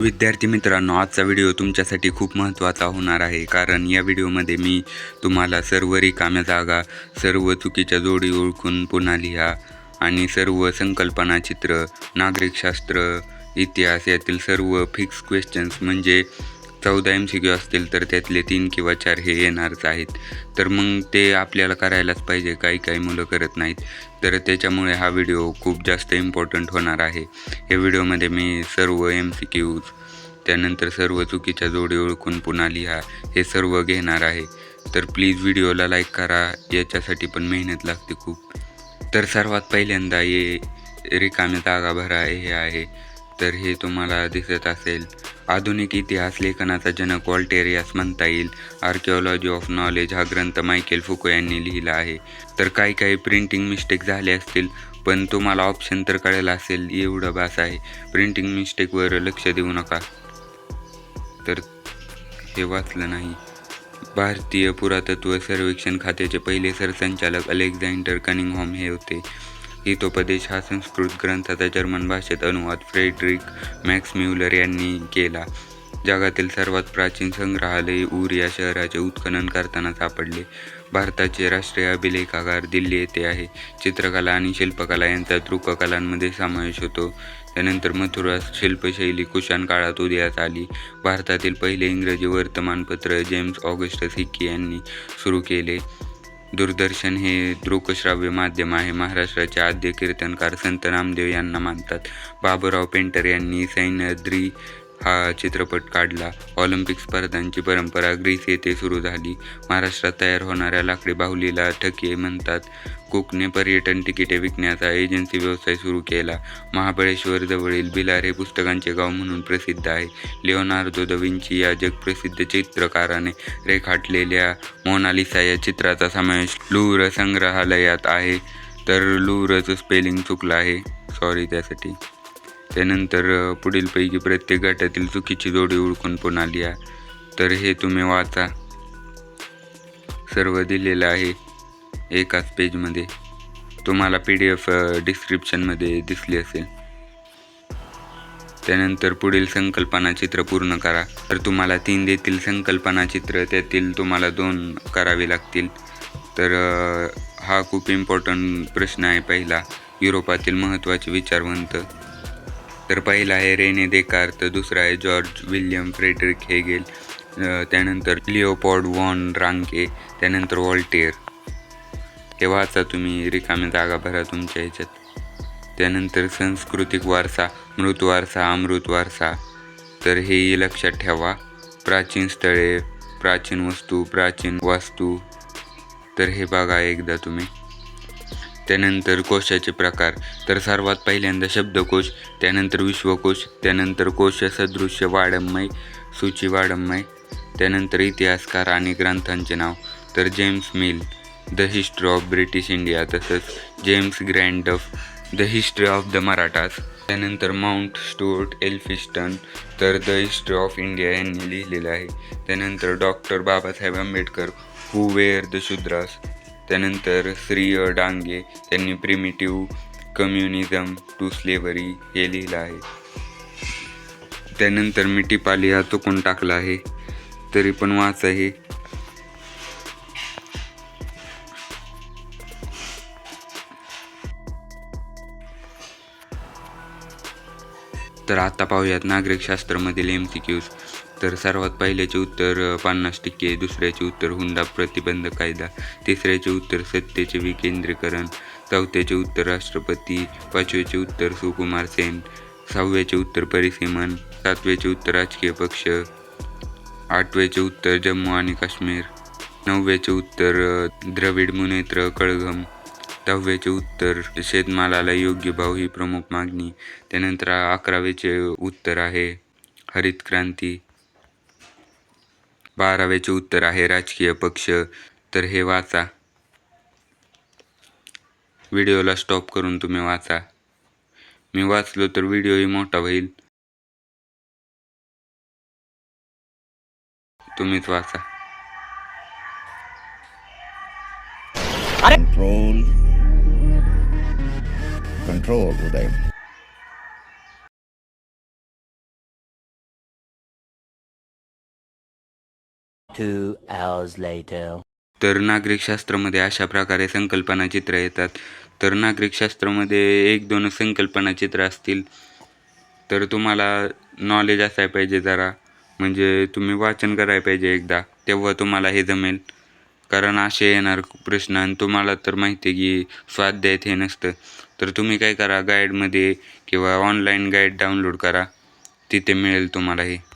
विद्यार्थी मित्रांनो आजचा व्हिडिओ तुमच्यासाठी खूप महत्त्वाचा होणार आहे. कारण या व्हिडिओमध्ये मी तुम्हाला सर्व रिकाम्या जागा सर्व चुकीच्या जोडी ओळखून पुन्हा लिहा आणि सर्व संकल्पना चित्र नागरिकशास्त्र इतिहास यातील सर्व फिक्स क्वेश्चन्स म्हणजे चौदा एम सी क्यू असतील तर त्यातले तीन किंवा चार हे येणारच आहेत. तर मग ते आपल्याला करायलाच पाहिजे. काही काही मुलं करत नाहीत. तर त्याच्यामुळे हा व्हिडिओ खूप जास्त इम्पॉर्टंट होणार आहे. या व्हिडिओमध्ये मी सर्व एम सी क्यूज त्यानंतर सर्व चुकीच्या जोडी ओळखून पुन्हा लिहा हे सर्व घेणार आहे. तर प्लीज व्हिडिओला लाईक करा. याच्यासाठी पण मेहनत लागते खूप. तर सर्वात पहिल्यांदा ये रिकाम्या जागा भरा हे आहे. तर हे तुम्हाला दिसत असेल. आधुनिक इतिहास लेखनाचा जनक वॉल्टेरियास म्हणता येईल. आर्किओलॉजी ऑफ नॉलेज हा ग्रंथ मायकेल फुको यांनी लिहिला आहे. तर काही काही प्रिंटिंग मिस्टेक झाले असतील पण तुम्हाला ऑप्शन तर कळेल असेल एवढं बास आहे. प्रिंटिंग मिस्टेकवर लक्ष देऊ नका. तर हे वाचलं नाही. भारतीय पुरातत्व सर्वेक्षण खात्याचे पहिले सरसंचालक अलेक्झांडर कनिंगहॉम हे होते. हितोपदेश हा संस्कृत ग्रंथाचा जर्मन भाषेत अनुवाद फ्रेडरिक मॅक्स म्युलर यांनी केला. जगातील सर्वात प्राचीन संग्रहालय ऊर या शहराचे उत्खनन करताना सापडले. भारताचे राष्ट्रीय अभिलेखागार दिल्ली येथे आहे. चित्रकला आणि शिल्पकला यांचा दृककलांमध्ये समावेश होतो. त्यानंतर मथुरा शिल्पशैली कुशाण काळात उदयास आली. भारतातील पहिले इंग्रजी वर्तमानपत्र जेम्स ऑगस्टस हिक्की यांनी सुरू केले. दूरदर्शन हे दृकश्राव्य माध्यम आहे. महाराष्ट्राचे आद्य कीर्तनकार संत नामदेव यांना मानतात. बाबूराव पेंटर यांनी सैन्यद्री हा चित्रपट काढला. ऑलिम्पिक स्पर्धांची परंपरा ग्रीस येथे सुरू झाली. महाराष्ट्रात तयार होणाऱ्या लाकडी बाहुलीला ठके म्हणतात. कोकणे पर्यटन तिकिटे विकण्याचा एजन्सी व्यवसाय सुरू केला. महाबळेश्वर जवळील हे पुस्तकांचे गाव म्हणून प्रसिद्ध आहे. लिओनार्दो द विंची या जगप्रसिद्ध चित्रकाराने रेखाटलेल्या मोनालिसा या चित्राचा समावेश लूर संग्रहालयात आहे. तर लूरचं स्पेलिंग चुकलं आहे. सॉरी त्यासाठी. त्यानंतर पुढीलपैकी प्रत्येक गटातील चुकीची जोडी ओळखून पुन्हा लिहा. तर हे तुम्ही वाचा. सर्व दिलेलं आहे एकाच पेजमध्ये. तुम्हाला पी डी एफ डिस्क्रिप्शनमध्ये दिसली असेल. त्यानंतर पुढील संकल्पना चित्र पूर्ण करा. तर तुम्हाला तीन देतील संकल्पना चित्र त्यातील तुम्हाला दोन करावे लागतील. तर हा खूप इम्पॉर्टंट प्रश्न आहे पहिला. युरोपातील महत्त्वाचे विचारवंत. तर पहिला आहे रेने देकार तर दुसरा आहे जॉर्ज विल्यम फ्रेडरिक हेगेल त्यानंतर लिओपॉड वॉन रांके त्यानंतर वॉल्टेअर. हे वाचा तुम्ही रिकाम्या जागा भरा तुमच्या ह्याच्यात. त्यानंतर सांस्कृतिक वारसा मृत वारसा अमृत वारसा. तर हेही लक्षात ठेवा. प्राचीन स्थळे प्राचीन वस्तू प्राचीन वास्तू. तर हे बघा एकदा तुम्ही. त्यानंतर कोशाचे प्रकार. तर सर्वात पहिल्यांदा शब्दकोश त्यानंतर विश्वकोश त्यानंतर कोश सदृश्य वाडमय सूची वाडमय त्यानंतर इतिहासकार आणि ग्रंथांचे नाव. तर James Mill the history of British India तसंच James Grant Duff the history of the Marathas. त्यानंतर माउंट स्टुअर्ट एल्फिस्टन तर द हिस्ट्री ऑफ इंडिया यांनी लिहिलेलं आहे. त्यानंतर doctor Babasaheb Ambedkar who were the Shudras. त्यानंतर श्री अ. डांगे त्यांनी प्रिमिटिव्ह कम्युनिझम टू स्लेवरी हे लिहिलं आहे त्यानंतर मिठीपाली हा चुकून टाकला आहे तरी पण वाच आहे तर आता पाहूयात नागरिकशास्त्रामधील एम सी क्यूज तर सर्वात पहिल्याचे उत्तर पन्नास टक्के. दुसऱ्याचे उत्तर हुंडा प्रतिबंध कायदा. तिसऱ्याचे उत्तर सत्तेचे विकेंद्रीकरण. चौथ्याचे उत्तर राष्ट्रपती. पाचव्याचे उत्तर सुकुमार सेन. सहाव्याचे उत्तर परिसीमन. सातव्याचे उत्तर राजकीय पक्ष. आठव्याचे उत्तर जम्मू आणि काश्मीर. नवव्याचे उत्तर द्रविड मुनेत्र कळघम. दहाव्याचे उत्तर. शेतमालाला योग्य भाव ही प्रमुख मागणी. त्यानंतर अकराव्याचे उत्तर आहे. हरित क्रांती. बाराव्याचे उत्तर आहे राजकीय पक्ष. तर हे वाचा. व्हिडिओला स्टॉप करून तुम्ही वाचा. मी वाचलो तर व्हिडिओही मोठा होईल. तुम्हीच वाचा. control with them. तर नागरिक शास्त्रामध्ये अशा प्रकारे संकल्पना चित्र येतात. तर नागरिक शास्त्रामध्ये एक दोन संकल्पना चित्र असतील. तर तुम्हाला नॉलेज असायला पाहिजे जरा. म्हणजे तुम्ही वाचन करायला पाहिजे एकदा. तेव्हा तुम्हाला हे जमेल. कारण असे येणार प्रश्न आणि तुम्हाला तर माहिती आहे की स्वाध्यायात हे नसतं. तर तुम्ही काय करा गाईडमध्ये किंवा ऑनलाईन गाईड डाउनलोड करा. तिथे मिळेल तुम्हाला हे.